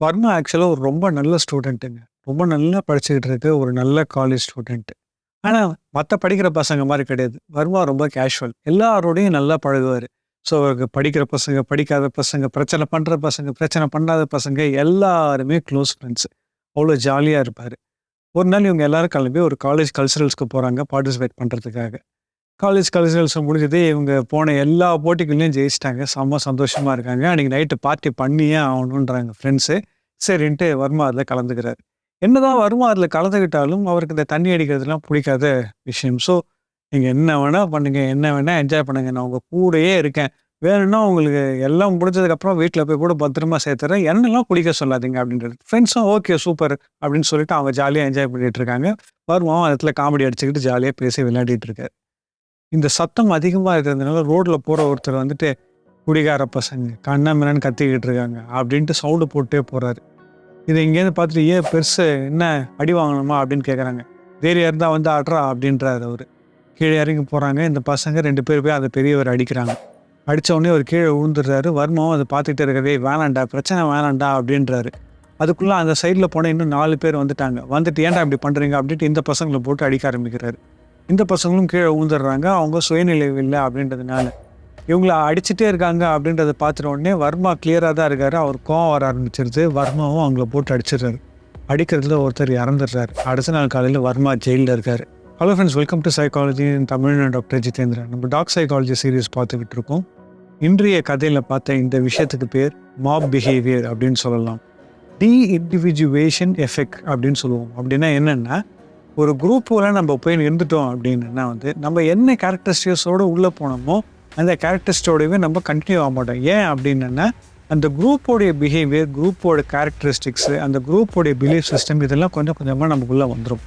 வர்மா ஆக்சுவலாக ஒரு ரொம்ப நல்ல ஸ்டூடெண்ட்டுங்க ரொம்ப நல்லா படிச்சுக்கிட்டு இருக்க ஒரு நல்ல காலேஜ் ஸ்டூடெண்ட்டு ஆனால் மற்ற படிக்கிற பசங்க மாதிரி கிடையாது. வர்மா ரொம்ப கேஷுவல் எல்லாரோடையும் நல்லா பழகுவார். ஸோ அவருக்கு படிக்கிற பசங்க படிக்காத பசங்க பிரச்சனை பண்ணுற பசங்க பிரச்சனை பண்ணாத பசங்க எல்லாருமே க்ளோஸ் ஃப்ரெண்ட்ஸ் அவ்வளோ ஜாலியாக இருப்பார். ஒரு நாள் இவங்க எல்லாரும் கிளம்பி ஒரு காலேஜ் கல்ச்சுரல்ஸ்க்கு போகிறாங்க பார்ட்டிசிபேட் பண்ணுறதுக்காக காலேஜ் கல்ச்சுரல்ஸ் முடிஞ்சது இவங்க போன எல்லா போட்டிகள்லையும் ஜெயிச்சிட்டாங்க. செம்ம சந்தோஷமாக இருக்காங்க. அன்றைக்கி நைட்டு பார்ட்டி பண்ணியே ஆகணுன்றாங்க ஃப்ரெண்ட்ஸு சரின்ட்டு வர்மா அதில் கலந்துக்கிறாரு. என்னதான் வர்மா அதில் கலந்துக்கிட்டாலும் அவருக்கு இந்த தண்ணி அடிக்கிறதுலாம் பிடிக்காத விஷயம். ஸோ நீங்கள் என்ன வேணால் பண்ணுங்கள் என்ன வேணால் என்ஜாய் பண்ணுங்க. நான் உங்கள் கூடயே இருக்கேன். வேணும்னா உங்களுக்கு எல்லாம் முடிஞ்சதுக்கப்புறம் வீட்டில் போய் கூட பத்திரமா சேர்த்துறேன். என்னெல்லாம் குடிக்க சொல்லாதீங்க அப்படின்றது. ஃப்ரெண்ட்ஸும் ஓகே சூப்பர் அப்படின்னு சொல்லிட்டு அவங்க ஜாலியாக என்ஜாய் பண்ணிட்டு இருக்காங்க. வருமா இடத்துல காமெடி அடிச்சுக்கிட்டு ஜாலியாக பேசி விளையாடிட்டு இருக்காரு. இந்த சத்தம் அதிகமாக இருக்கிறதுனால ரோட்டில் போகிற ஒருத்தர் வந்துட்டு குடிகார பசங்க கண்ணாமண்ணு கத்திக்கிட்டு இருக்காங்க அப்படின்ட்டு சவுண்டு போட்டே போகிறாரு இதை இங்கேருந்து பார்த்துட்டு ஏன் பெருசு என்ன அடி வாங்கணுமா? அப்படின்னு கேட்குறாங்க தைரியம் இருந்தால் வந்து ஆடுறா அப்படின்றாரு அவர். கீழே இறங்கி போகிறாங்க இந்த பசங்க ரெண்டு பேர் போய் அதை பெரியவர் அடிக்கிறாங்க. அடித்த உடனே அவர் கீழே விழுந்துடுறாரு. வர்மாவும் அதை பார்த்துக்கிட்டே இருக்கிறதே வேணாண்டா பிரச்சனை வேணாண்டா அப்படின்றாரு. அதுக்குள்ளே அந்த சைடில் போனால் இன்னும் நாலு பேர் வந்துட்டாங்க. வந்துட்டு ஏன்டா இப்படி பண்ணுறீங்க அப்படின்ட்டு இந்த பசங்களை போட்டு அடிக்க ஆரம்பிக்கிறாரு. இந்த பசங்களும் கீழே விழுந்துடுறாங்க அவங்க சுயநிலை இல்லை அப்படின்றதுனால. இவங்கள அடிச்சுட்டே இருக்காங்க அப்படின்றத பார்த்துட்ட உடனே வர்மா கிளியராக தான் இருக்கார். அவர் கோவம் வர ஆரம்பிச்சிருது. வர்மாவும் அவங்கள போட்டு அடிச்சிடுறாரு. அடிக்கிறதுல ஒருத்தர் இறந்துடுறாரு. அடுத்த நாள் காலையில் வர்மா ஜெயிலில் இருக்கார். Hello friends welcome to psychology Tamil doctor Jithendran நம்ம டாக் சைக்காலஜி சீரியஸ் பார்த்துக்கிட்டு இருக்கோம். இன்றைய கதையில் பார்த்த இந்த விஷயத்துக்கு பேர் மாப் பிஹேவியர் அப்படின்னு சொல்லலாம். டி இண்டிவிஜுவேஷன் எஃபெக்ட் அப்படின்னு சொல்லுவோம். அப்படின்னா என்னென்னா ஒரு குரூப்போட நம்ம போய் இருந்துட்டோம் அப்படின்னா வந்து நம்ம என்ன கேரக்டரிஸ்டிக்ஸோடு உள்ளே போனோமோ அந்த கேரக்டரிஸ்டோடவே நம்ம கண்டினியூ ஆக மாட்டோம். ஏன் அப்படின்னா அந்த குரூப்போடைய பிஹேவியர் குரூப்போட கேரக்டரிஸ்டிக்ஸு அந்த குரூப்போடைய பிலீஃப் சிஸ்டம் இதெல்லாம் கொஞ்சம் கொஞ்சமாக நமக்குள்ளே வந்துடும்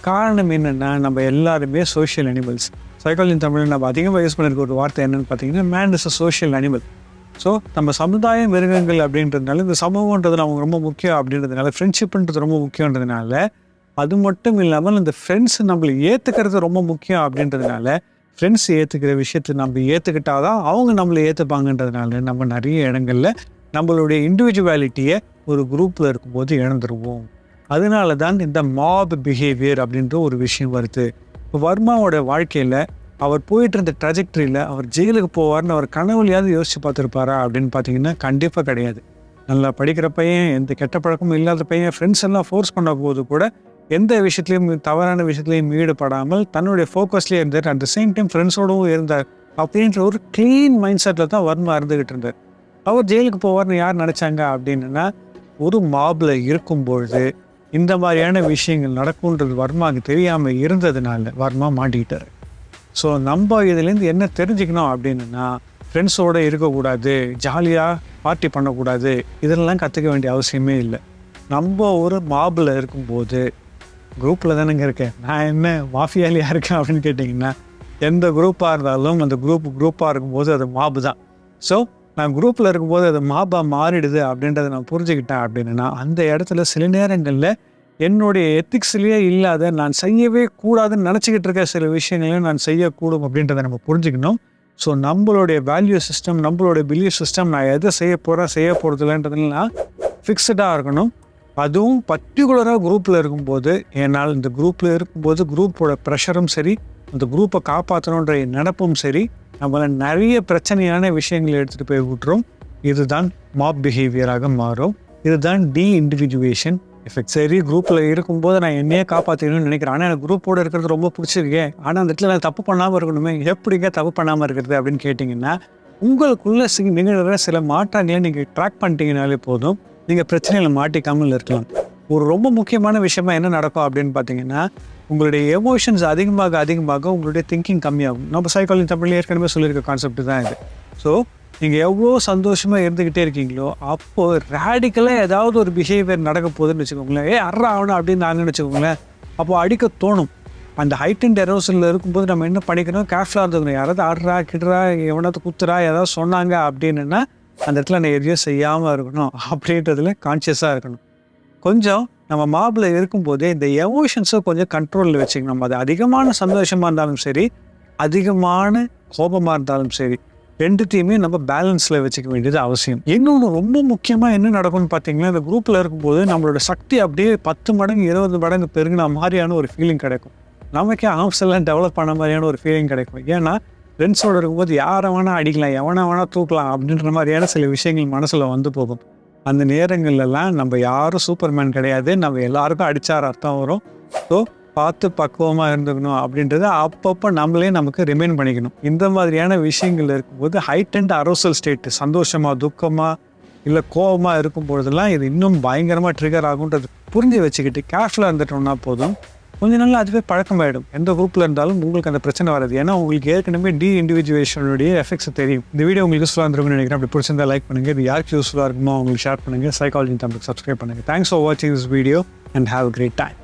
காரணம் என்னென்னா நம்ம எல்லாருமே சோஷியல் அனிமல்ஸ் சைக்காலஜி தமிழில் நம்ம அதிகமாக யூஸ் பண்ணிருக்க ஒரு வார்த்தை என்னென்னு பார்த்தீங்கன்னா man is a social animal so நம்ம சமுதாய மிருகங்கள் அப்படின்றதுனால இந்த சமூகன்றது நமக்கு ரொம்ப முக்கியம் அப்படின்றதுனால ஃப்ரெண்ட்ஷிப்ன்றது ரொம்ப முக்கியன்றதுனால அது மட்டும் இல்லாமல் இந்த ஃப்ரெண்ட்ஸ் நம்மளை ஏற்றுக்கிறது ரொம்ப முக்கியம் அப்படின்றதுனால ஃப்ரெண்ட்ஸ் ஏற்றுக்கிற விஷயத்தை நம்ம ஏற்றுக்கிட்டால் தான் அவங்க நம்மளை ஏற்றுப்பாங்கன்றதுனால நம்ம நிறைய இடங்களில் நம்மளுடைய இண்டிவிஜுவாலிட்டியை ஒரு குரூப்பில் இருக்கும்போது இழந்துருவோம். அதனால தான் இந்த மாப் பிஹேவியர் அப்படின்ற ஒரு விஷயம் வருது. இப்போ வர்மாவோட வாழ்க்கையில் அவர் போயிட்டு இருந்த ட்ரஜெக்டரியில் அவர் ஜெயிலுக்கு போவார்னு அவர் கனவுலையாவது யோசிச்சு பார்த்துருப்பாரா அப்படின்னு பார்த்தீங்கன்னா கண்டிப்பாக கிடையாது. நல்லா படிக்கிற பையன் எந்த கெட்ட பழக்கமும் இல்லாத பையன் ஃப்ரெண்ட்ஸ் எல்லாம் ஃபோர்ஸ் பண்ண போது கூட எந்த விஷயத்துலையும் தவறான விஷயத்துலையும் ஈடுபடாமல் தன்னுடைய ஃபோக்கஸ்லேயே இருந்தார் அட் த சேம் டைம் ஃப்ரெண்ட்ஸோடவும் இருந்தார். அப்படின்ற ஒரு க்ளீன் மைண்ட் செட்டில் தான் வர்மா இருந்துகிட்டு இருந்தார். அவர் ஜெயிலுக்கு போவார்னு யார் நினச்சாங்க அப்படின்னா ஒரு மாபில் இருக்கும்பொழுது இந்த மாதிரியான விஷயங்கள் நடக்கும்ன்றது வர்மாவுக்கு தெரியாமல் இருந்ததுனால வர்மா மாட்டிக்கிட்டார். ஸோ நம்ம இதுலேருந்து என்ன தெரிஞ்சுக்கணும் அப்படின்னா ஃப்ரெண்ட்ஸோடு இருக்கக்கூடாது ஜாலியாக பார்ட்டி பண்ணக்கூடாது இதெல்லாம் கற்றுக்க வேண்டிய அவசியமே இல்லை. நம்ம ஒரு மாபில் இருக்கும்போது குரூப்பில் தானேங்க இருக்கேன். நான் என்ன மாஃபியாலியாக இருக்கேன் அப்படின்னு கேட்டிங்கன்னா எந்த குரூப்பாக இருந்தாலும் அந்த குரூப் குரூப்பாக இருக்கும்போது அது மாபு தான். ஸோ நான் குரூப்பில் இருக்கும்போது அது மாபாக மாறிடுது அப்படின்றத நான் புரிஞ்சுக்கிட்டேன் அப்படின்னா அந்த இடத்துல சில நேரங்களில் என்னுடைய எத்திக்ஸ்லேயே இல்லாத நான் செய்யவே கூடாதுன்னு நினச்சிக்கிட்டு இருக்க சில விஷயங்களையும் நான் செய்யக்கூடும் அப்படின்றத நம்ம புரிஞ்சுக்கணும். ஸோ நம்மளுடைய வேல்யூ சிஸ்டம் நம்மளுடைய பிலீஃப் சிஸ்டம் நான் எதை செய்ய போகிறேன் செய்ய போகிறதுலன்றதுலாம் ஃபிக்ஸடாக இருக்கணும். அதுவும் பர்டிகுலராக குரூப்பில் இருக்கும்போது என்னால் இந்த குரூப்பில் இருக்கும்போது குரூப்போட ப்ரெஷரும் சரி அந்த குரூப்பை காப்பாற்றணுன்ற நினப்பும் சரி நம்மளை நிறைய பிரச்சனையான விஷயங்களை எடுத்துகிட்டு போய் விட்டுரும். இதுதான் மாப் பிஹேவியராக மாறும். இதுதான் டி இண்டிவிஜுவேஷன் எஃபெக்ட் சரி குரூப்பில் இருக்கும்போது நான் என்னையே காப்பாற்றணும்னு நினைக்கிறேன். ஆனால் எனக்கு குரூப்போடு இருக்கிறது ரொம்ப பிடிச்சிருக்கேன் ஆனால் அந்த இடத்துல நான் தப்பு பண்ணாமல் இருக்கணுமே. எப்படிங்க தப்பு பண்ணாமல் இருக்கிறது அப்படின்னு கேட்டிங்கன்னா உங்களுக்குள்ள சி நிகழ்கிற சில மாற்றங்களை நீங்கள் ட்ராக் பண்ணிட்டீங்கனாலே போதும். நீங்கள் பிரச்சனைகளை மாட்டிக்காமல் இருக்கலாம். ஒரு ரொம்ப முக்கியமான விஷயமா என்ன நடக்கும் அப்படின்னு பார்த்தீங்கன்னா உங்களுடைய எமோஷன்ஸ் அதிகமாக அதிகமாக உங்களுடைய திங்கிங் கம்மியாகும். நம்ம சைக்காலஜி தமிழ் ஏற்கனவே சொல்லியிருக்க கான்செப்ட் தான் இது. ஸோ நீங்கள் எவ்வளோ சந்தோஷமாக இருந்துக்கிட்டே இருக்கீங்களோ அப்போது ரேடிக்கலாக ஏதாவது ஒரு பிஹேவியர் நடக்க போகுதுன்னு வச்சுக்கோங்களேன். ஏ அர்ரா ஆகணும் அப்படின்னு நாங்கன்னு வச்சுக்கோங்களேன் அப்போது அடிக்க தோணும். அந்த ஹைட் அண்ட் எரோசலில் இருக்கும்போது நம்ம என்ன பண்ணிக்கணும்? கேர்ஃபுல்லாக இருந்துக்கணும். யாராவது ஆடுறா கிடுறா எவனாவது குத்துறா ஏதாவது சொன்னாங்க அப்படின்னா அந்த இடத்துல நான் எதையும் செய்யாமல் இருக்கணும் அப்படின்றதுல கான்சியஸாக இருக்கணும். கொஞ்சம் நம்ம மாபில் இருக்கும்போதே இந்த எமோஷன்ஸை கொஞ்சம் கண்ட்ரோலில் வச்சுக்கணும். அது அதிகமான சந்தோஷமாக இருந்தாலும் சரி அதிகமான கோபமாக இருந்தாலும் சரி ரெண்டுத்தையுமே நம்ம பேலன்ஸில் வச்சுக்க வேண்டியது அவசியம். இன்னொன்று ரொம்ப முக்கியமாக என்ன நடக்கும்னு பார்த்தீங்கன்னா இந்த குரூப்பில் இருக்கும்போது நம்மளோட சக்தி அப்படியே பத்து மடங்கு இருபது மடங்கு பெருங்கின மாதிரியான ஒரு ஃபீலிங் கிடைக்கும். நமக்கே ஆர்ம்ஸ் எல்லாம் டெவலப் பண்ண மாதிரியான ஒரு ஃபீலிங் கிடைக்கும். ஏன்னா ஃப்ரெண்ட்ஸோடு இருக்கும்போது யாரை வேணால் அடிக்கலாம் எவனை வேணால் தூக்கலாம் அப்படின்ற மாதிரியான சில விஷயங்கள் மனசில் வந்து போகும். அந்த நேரங்கள்லாம் நம்ம யாரும் சூப்பர்மேன் கிடையாது. நம்ம எல்லாருக்கும் அடித்தார் அர்த்தம் வரும். ஸோ பார்த்து பக்குவமாக இருந்துக்கணும் அப்படின்றத அப்பப்போ நம்மளே நமக்கு ரிமைன் பண்ணிக்கணும். இந்த மாதிரியான விஷயங்கள் இருக்கும்போது ஹைட் அண்ட் அரோசல் ஸ்டேட்டு சந்தோஷமாக துக்கமாக இல்லை கோபமாக இருக்கும் பொழுதெல்லாம் இது இன்னும் பயங்கரமாக ட்ரிகர் ஆகுன்றது புரிஞ்சு வச்சுக்கிட்டு கேர்ஃபுல்லாக இருந்துட்டோம்னா போதும். கொஞ்ச நாள் அதுவே பழக்கமாயிடும். எந்த குரூப்பில் இருந்தாலும் உங்களுக்கு அந்த பிரச்சனை வராது. ஏன்னா உங்களுக்கு ஏற்கனவே டி இண்டிவிஜுவேஷனுடைய எஃபெக்ட்ஸ் தெரியும். இந்த வீடியோ உங்களுக்கு யூஸ்ஃபுல்லாக இருந்திருக்கும்னு நினைக்கிறேன். அப்படி பிடிச்சிருந்தா லைக் பண்ணுங்கள் இது யாருக்கு யூஸ்ஃபுல்லாக இருக்குமோ உங்களுக்கு ஷேர் பண்ணுங்கள் சைக்காலஜி தமிழுக்கு சப்ஸ்கிரைப் பண்ணுங்கள் தேங்க்ஸ் ஃபார் வாட்சிங் this video and have great time